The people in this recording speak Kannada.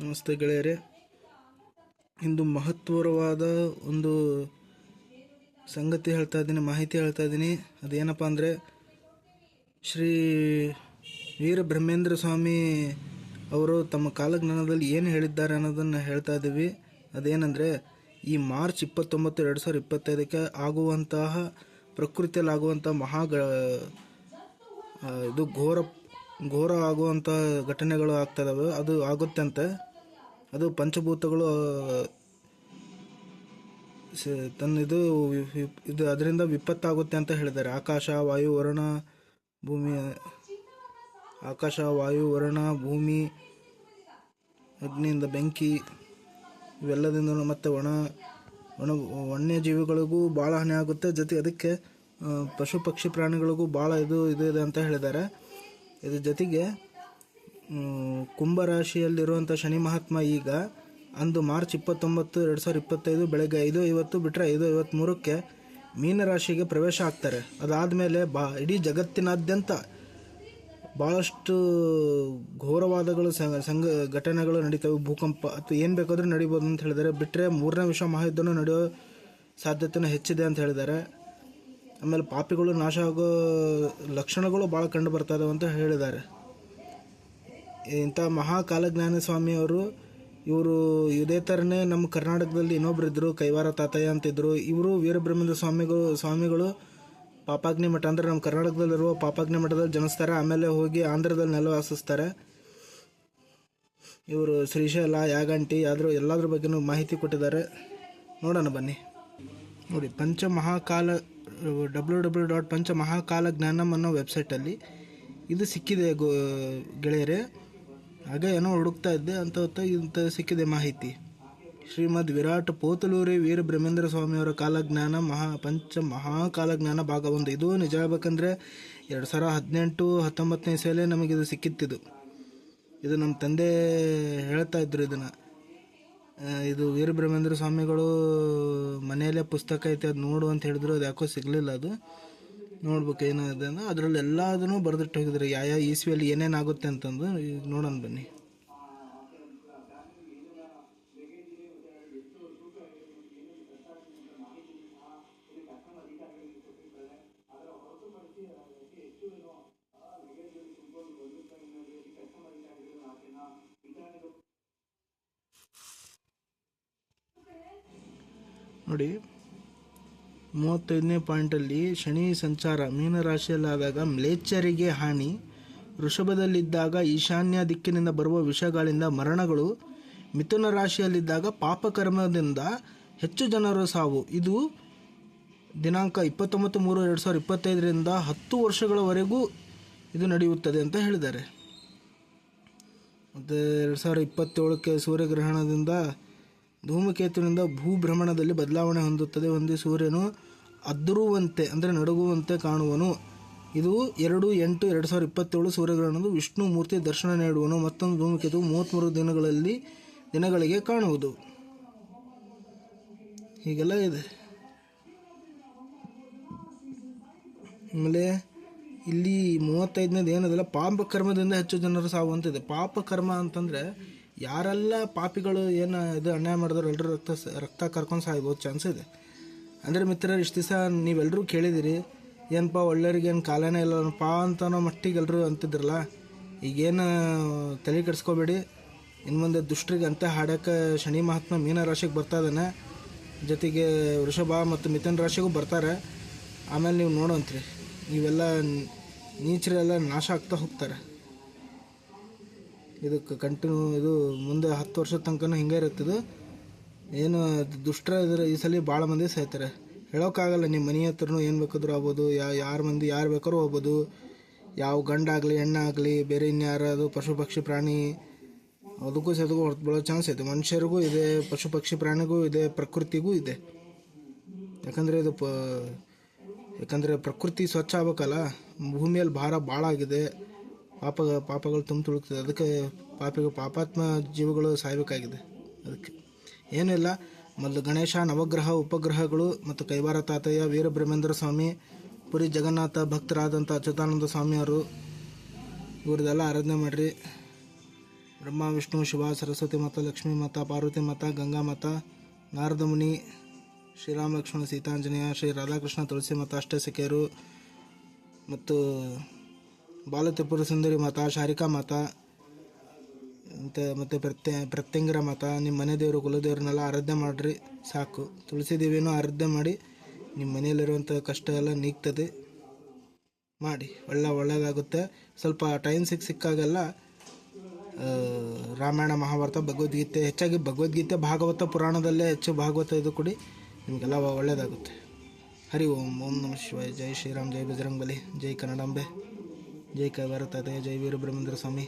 ನಮಸ್ತೆ ಗೆಳೆಯರೆ. ಇಂದು ಮಹತ್ವರವಾದ ಒಂದು ಸಂಗತಿ ಹೇಳ್ತಾ ಇದ್ದೀನಿ, ಮಾಹಿತಿ ಹೇಳ್ತಾ ಇದ್ದೀನಿ. ಅದೇನಪ್ಪ ಅಂದರೆ, ಶ್ರೀ ವೀರ ಬ್ರಹ್ಮೇಂದ್ರ ಸ್ವಾಮಿ ಅವರು ತಮ್ಮ ಕಾಲಜ್ಞಾನದಲ್ಲಿ ಏನು ಹೇಳಿದ್ದಾರೆ ಅನ್ನೋದನ್ನು ಹೇಳ್ತಾ ಇದ್ದೀವಿ. ಅದೇನೆಂದರೆ, ಈ ಮಾರ್ಚ್ ಇಪ್ಪತ್ತೊಂಬತ್ತು, ಎರಡು ಸಾವಿರದ ಇಪ್ಪತ್ತೈದಕ್ಕೆ ಆಗುವಂತಹ ಪ್ರಕೃತಿಯಲ್ಲಿ ಆಗುವಂಥ ಮಹಾ ಇದು ಘೋರ ಘೋರ ಆಗುವಂಥ ಘಟನೆಗಳು ಆಗ್ತದವೆ ಅದು ಆಗುತ್ತೆ ಅದು ಪಂಚಭೂತಗಳು ತನ್ನ ಇದು ಇದು ಅದರಿಂದ ವಿಪತ್ತಾಗುತ್ತೆ ಅಂತ ಹೇಳಿದ್ದಾರೆ. ಆಕಾಶ, ವಾಯು, ವರುಣ, ಭೂಮಿ, ಆಕಾಶ, ವಾಯು, ವರುಣ, ಭೂಮಿ, ಅಗ್ನಿಯಿಂದ ಬೆಂಕಿ ಇವೆಲ್ಲದಿಂದ ಮತ್ತು ಒಣ ಒಣ ವನ್ಯಜೀವಿಗಳಿಗೂ ಭಾಳ ಹಾನಿ ಆಗುತ್ತೆ. ಜೊತೆ ಅದಕ್ಕೆ ಪಶು ಪಕ್ಷಿ ಪ್ರಾಣಿಗಳಿಗೂ ಭಾಳ ಇದು ಇದು ಇದೆ ಅಂತ ಹೇಳಿದ್ದಾರೆ. ಇದ್ರ ಜೊತೆಗೆ ಕುಂಭರಾಶಿಯಲ್ಲಿರುವಂಥ ಶನಿ ಮಹಾತ್ಮ ಈಗ ಅಂದು ಮಾರ್ಚ್ ಇಪ್ಪತ್ತೊಂಬತ್ತು, ಎರಡು ಸಾವಿರದ ಇಪ್ಪತ್ತೈದು, ಬೆಳಗ್ಗೆ ಐದು ಐವತ್ತು ಬಿಟ್ಟರೆ ಐದು ಐವತ್ತ್ಮೂರಕ್ಕೆ ಮೀನರಾಶಿಗೆ ಪ್ರವೇಶ ಆಗ್ತಾರೆ. ಅದಾದಮೇಲೆ ಬಾ, ಇಡೀ ಜಗತ್ತಿನಾದ್ಯಂತ ಭಾಳಷ್ಟು ಘೋರವಾದಗಳು, ಸಂಘ ಘಟನೆಗಳು ನಡೀತವೆ. ಭೂಕಂಪ ಅಥವಾ ಏನು ಬೇಕಾದರೂ ನಡಿಬೋದು ಅಂತ ಹೇಳಿದ್ದಾರೆ. ಬಿಟ್ಟರೆ ಮೂರನೇ ವಿಶ್ವ ಮಹಾಯುದ್ಧನೂ ನಡೆಯೋ ಸಾಧ್ಯತೆನೂ ಹೆಚ್ಚಿದೆ ಅಂತ ಹೇಳಿದ್ದಾರೆ. ಆಮೇಲೆ ಪಾಪಿಗಳು ನಾಶ ಆಗೋ ಲಕ್ಷಣಗಳು ಭಾಳ ಕಂಡು ಬರ್ತಾ ಇದಾವೆ ಅಂತ ಹೇಳಿದ್ದಾರೆ. ಇಂಥ ಮಹಾಕಾಲಜ್ಞಾನ ಸ್ವಾಮಿಯವರು ಇವರು ಇದೇ ಥರನೇ ನಮ್ಮ ಕರ್ನಾಟಕದಲ್ಲಿ ಇನ್ನೊಬ್ರು ಇದ್ದರು ಕೈವಾರ ತಾತಯ್ಯ ಅಂತಿದ್ದರು ಇವರು ವೀರಬ್ರಹ್ಮೇಂದ್ರ ಸ್ವಾಮಿಗಳು ಸ್ವಾಮಿಗಳು ಪಾಪಾಗ್ನಿ ಮಠ ಅಂದರೆ ನಮ್ಮ ಕರ್ನಾಟಕದಲ್ಲಿರುವ ಪಾಪಾಗ್ನಿ ಮಠದಲ್ಲಿ ಜನಿಸ್ತಾರೆ, ಆಮೇಲೆ ಹೋಗಿ ಆಂಧ್ರದಲ್ಲಿ ನೆಲವಾಸಿಸ್ತಾರೆ ಇವರು ಶ್ರೀಶೈಲ, ಯಾಗಂಟಿ, ಆದರೂ ಎಲ್ಲದ್ರ ಬಗ್ಗೆನೂ ಮಾಹಿತಿ ಕೊಟ್ಟಿದ್ದಾರೆ. ನೋಡೋಣ ಬನ್ನಿ. ನೋಡಿ, Panchamahakala, W W dot Panchamahakala ಜ್ಞಾನಂ ಅನ್ನೋ ವೆಬ್ಸೈಟಲ್ಲಿ ಇದು ಸಿಕ್ಕಿದೆ ಗೋ ಗೆಳೆಯರೆ. ಹಾಗೆ ಏನೋ ಹುಡುಕ್ತಾ ಇದ್ದೆ. ಅಂತ ಹೊತ್ತು ಇಂಥ ಸಿಕ್ಕಿದೆ ಮಾಹಿತಿ. ಶ್ರೀಮದ್ ವಿರಾಟ್ ಪೋತಲೂರಿ ವೀರ ಬ್ರಹ್ಮೇಂದ್ರ ಸ್ವಾಮಿಯವರ ಕಾಲಜ್ಞಾನ ಮಹಾ ಪಂಚ ಮಹಾಕಾಲಜ್ಞಾನ ಭಾಗ ಒಂದು ಇದು ನಿಜ ಹೇಳ್ಬೇಕಂದ್ರೆ ಎರಡು ಸಾವಿರ ಹದಿನೆಂಟು ಹತ್ತೊಂಬತ್ತನೇ ಇಸವಿಯಲ್ಲೇ ನಮಗೆ ಇದು ಸಿಕ್ಕಿತ್ತಿದು. ಇದು ನಮ್ಮ ತಂದೆ ಹೇಳ್ತಾ ಇದ್ರು ಇದನ್ನು. ಇದು ವೀರಬ್ರಹ್ಮೇಂದ್ರ ಸ್ವಾಮಿಗಳು ಮನೆಯಲ್ಲೇ ಪುಸ್ತಕ ಐತೆ, ಅದು ನೋಡು ಅಂತ ಹೇಳಿದ್ರು. ಅದು ಯಾಕೋ ಸಿಗಲಿಲ್ಲ ಅದು. ನೋಡ್ಬೇಕು ಏನಾಗಿದೆ ಅಂದ್ರೆ ಅದರಲ್ಲಿ ಎಲ್ಲದನ್ನೂ ಬರೆದಿಟ್ಟು ಹೋಗಿದ್ದಾರೆ. ಯಾವ ಯಾವ ಈಸ್ವಿಯಲ್ಲಿ ಏನೇನು ಆಗುತ್ತೆ ಅಂತಂದು ಈಗ ನೋಡೋಣ ಬನ್ನಿ. ನೋಡಿ. ಮೂವತ್ತೈದನೇ ಪಾಯಿಂಟಲ್ಲಿ ಶನಿ ಸಂಚಾರ ಮೀನರಾಶಿಯಲ್ಲಾದಾಗ ಮ್ಲೇಚ್ಛರಿಗೆ ಹಾನಿ. ವೃಷಭದಲ್ಲಿದ್ದಾಗ ಈಶಾನ್ಯ ದಿಕ್ಕಿನಿಂದ ಬರುವ ವಿಷಗಳಿಂದ ಮರಣಗಳು. ಮಿಥುನ ರಾಶಿಯಲ್ಲಿದ್ದಾಗ ಪಾಪಕರ್ಮದಿಂದ ಹೆಚ್ಚು ಜನರು ಸಾವು. ಇದು ದಿನಾಂಕ ಇಪ್ಪತ್ತೊಂಬತ್ತು ಮೂರು ಎರಡು ಸಾವಿರದ ಇಪ್ಪತ್ತೈದರಿಂದ ಹತ್ತು ವರ್ಷಗಳವರೆಗೂ ಇದು ನಡೆಯುತ್ತದೆ ಅಂತ ಹೇಳಿದ್ದಾರೆ. ಮತ್ತು ಎರಡು ಸಾವಿರದ ಇಪ್ಪತ್ತೇಳಕ್ಕೆ ಸೂರ್ಯಗ್ರಹಣದಿಂದ ಧೂಮಕೇತುವಿನಿಂದ ಭೂಭ್ರಮಣದಲ್ಲಿ ಬದಲಾವಣೆ ಹೊಂದುತ್ತದೆ. ಒಂದು ಸೂರ್ಯನು ಅದ್ರುವಂತೆ, ಅಂದರೆ ನಡುಗುವಂತೆ ಕಾಣುವನು. ಇದು ಎರಡು ಎಂಟು ಎರಡು ಸಾವಿರದ ಇಪ್ಪತ್ತೇಳು ಸೂರ್ಯಗ್ರಹಣದ ವಿಷ್ಣು ಮೂರ್ತಿ ದರ್ಶನ ನೀಡುವನು. ಮತ್ತೊಂದು ಧೂಮಕೇತು ಮೂವತ್ತ್ಮೂರು ದಿನಗಳಲ್ಲಿ, ದಿನಗಳಿಗೆ ಕಾಣುವುದು. ಹೀಗೆಲ್ಲ ಇದೆ. ಆಮೇಲೆ ಇಲ್ಲಿ ಮೂವತ್ತೈದನೇದು ಏನದಲ್ಲ, ಪಾಪಕರ್ಮದಿಂದ ಹೆಚ್ಚು ಜನರು ಸಾವು ಅಂತಿದೆ ಪಾಪಕರ್ಮ ಅಂತಂದರೆ ಯಾರೆಲ್ಲ ಪಾಪಿಗಳು ಏನು ಇದು ಅನ್ಯಾಯ ಮಾಡಿದ್ರು ಎಲ್ಲರೂ ರಕ್ತ ರಕ್ತ ಕರ್ಕೊಂಡು ಸಾಯ್ಬೋದು ಚಾನ್ಸ್ ಇದೆ. ಅಂದರೆ ಮಿತ್ರರು, ಇಷ್ಟು ದಿವಸ ನೀವೆಲ್ಲರೂ ಕೇಳಿದಿರಿ ಏನಪ್ಪ ಒಳ್ಳೆಯವ್ರಿಗೆ ಏನು ಕಾಲನೇ ಇಲ್ಲಪ್ಪ ಅಂತ ಅನ್ನೋ ಮಟ್ಟಿಗೆ ಎಲ್ಲರೂ ಅಂತಿದ್ರಲ್ಲ, ಈಗೇನು ತಲೆ ಕೆಡಿಸ್ಕೋಬೇಡಿ. ಇನ್ನು ಮುಂದೆ ದುಷ್ಟರಿಗೆ ಅಂತ ಹಾಡೋಕ್ಕೆ ಶನಿ ಮಹಾತ್ಮ ಮೀನ ರಾಶಿಗೆ ಬರ್ತಾ ಇದ್ದಾನೆ ಜೊತೆಗೆ ವೃಷಭ ಮತ್ತು ಮಿಥುನ ರಾಶಿಗೂ ಬರ್ತಾರೆ. ಆಮೇಲೆ ನೀವು ನೋಡೋಂತ್ರಿ. ಇವೆಲ್ಲ ನೀಚರೆಲ್ಲ ನಾಶ ಆಗ್ತಾ ಹೋಗ್ತಾರೆ. ಇದಕ್ಕೆ ಕಂಟಿನ್ಯೂ ಇದು ಮುಂದೆ ಹತ್ತು ವರ್ಷದ ತನಕನೂ ಹಿಂಗೆ ಇರುತ್ತದೆ. ಏನು ದುಷ್ಟರ ಇದ್ರೆ ಈ ಸಲ ಭಾಳ ಮಂದಿ ಸಾಯ್ತಾರೆ ಹೇಳೋಕ್ಕಾಗಲ್ಲ, ನಿಮ್ಮ ಮನೆ ಹತ್ರನೂ ಏನು ಬೇಕಾದ್ರೂ ಆಗ್ಬೋದು, ಯಾ ಯಾರು ಮಂದಿ ಯಾರು ಬೇಕಾದ್ರೂ ಹೋಗ್ಬೋದು. ಯಾವ ಗಂಡಾಗಲಿ, ಹೆಣ್ಣಾಗಲಿ, ಬೇರೆ ಇನ್ಯಾರದು ಪಶು ಪಕ್ಷಿ ಪ್ರಾಣಿ, ಅದಕ್ಕೂ ಸದಕ್ಕೂ ಹೊರತು ಬೀಳೋ ಚಾನ್ಸ್ ಐತೆ ಮನುಷ್ಯರಿಗೂ ಇದೆ, ಪಶು ಪಕ್ಷಿ ಪ್ರಾಣಿಗೂ ಇದೆ, ಪ್ರಕೃತಿಗೂ ಇದೆ. ಯಾಕಂದರೆ ಇದು ಪ ಯಾಕಂದರೆ ಪ್ರಕೃತಿ ಸ್ವಚ್ಛ ಆಗ್ಬೇಕಲ್ಲ, ಭೂಮಿಯಲ್ಲಿ ಭಾರ ಭಾಳ ಆಗಿದೆ. ಪಾಪ, ಪಾಪಗಳು ತುಂಬ ತುಳುಕ್ತದೆ. ಅದಕ್ಕೆ ಪಾಪಿಗೆ ಪಾಪಾತ್ಮ ಜೀವಗಳು ಸಾಯಬೇಕಾಗಿದೆ. ಅದಕ್ಕೆ. ಏನಿಲ್ಲ ಮೊದಲು ಗಣೇಶ, ನವಗ್ರಹ, ಉಪಗ್ರಹಗಳು ಮತ್ತು ಕೈವಾರ ತಾತಯ್ಯ, ವೀರಬ್ರಹ್ಮೇಂದ್ರ ಸ್ವಾಮಿ, ಪುರಿ ಜಗನ್ನಾಥ ಭಕ್ತರಾದಂಥ ಅಚ್ಯುತಾನಂದ ಸ್ವಾಮಿಯವರು ಇವ್ರದ್ದೆಲ್ಲ ಆರಾಧನೆ ಮಾಡಿರಿ. ಬ್ರಹ್ಮ, ವಿಷ್ಣು, ಶಿವ, ಸರಸ್ವತಿ ಮಾತಾ, ಲಕ್ಷ್ಮೀ ಮಾತಾ, ಪಾರ್ವತಿ ಮಾತಾ, ಗಂಗಾ ಮುನಿ ಶ್ರೀರಾಮ ಲಕ್ಷ್ಮಣ ಸೀತಾಂಜನೇಯ, ಶ್ರೀ ರಾಧಾಕೃಷ್ಣ, ತುಳಸಿ ಮಾತಾ ಅಷ್ಟಸಖಿಯರು ಮತ್ತು ಬಾಲತ್ರಿಪುರ ಸುಂದರಿ ಮತ, ಶಾರಿಕಾ ಮತ ಮತ್ತು ಮತ್ತು ಪ್ರತ್ಯ, ಪ್ರತ್ಯಂಗರ ಮತ ನಿಮ್ಮ ಮನೆ ದೇವರು, ಕುಲದೇವ್ರನ್ನೆಲ್ಲ ಆರಾಧನೆ ಮಾಡಿರಿ, ಸಾಕು. ತುಳಸಿ ದೇವಿನೂ ಆರಾಧನೆ ಮಾಡಿ ನಿಮ್ಮ ಮನೆಯಲ್ಲಿರುವಂಥ ಕಷ್ಟ ಎಲ್ಲ ನೀಗ್ತದೆ. ಮಾಡಿ. ಒಳ್ಳೆ ಒಳ್ಳೆಯದಾಗುತ್ತೆ ಸ್ವಲ್ಪ ಟೈಮ್ ಸಿಕ್ಕ ಸಿಕ್ಕಾಗೆಲ್ಲ ರಾಮಾಯಣ, ಮಹಾಭಾರತ, ಭಗವದ್ಗೀತೆ, ಹೆಚ್ಚಾಗಿ ಭಗವದ್ಗೀತೆ, ಭಾಗವತ ಪುರಾಣದಲ್ಲೇ ಹೆಚ್ಚು ಭಾಗವತ ಇದು ಕೊಡಿ, ನಿಮಗೆಲ್ಲ ಒಳ್ಳೆಯದಾಗುತ್ತೆ ಹರಿ ಓಂ ಓಂ ನಮಃ ಶಿವಾಯ, ಜೈ ಶ್ರೀರಾಮ್, ಜೈ ಬಜರಂಗ್ ಬಲಿ ಜೈ ಕನ್ನಡಾಂಬೆ. ಜೈ ಕೈವಾರ ತಾತಯ್ಯ ಜೈ ವೀರಬ್ರಹ್ಮೇಂದ್ರ ಸ್ವಾಮಿ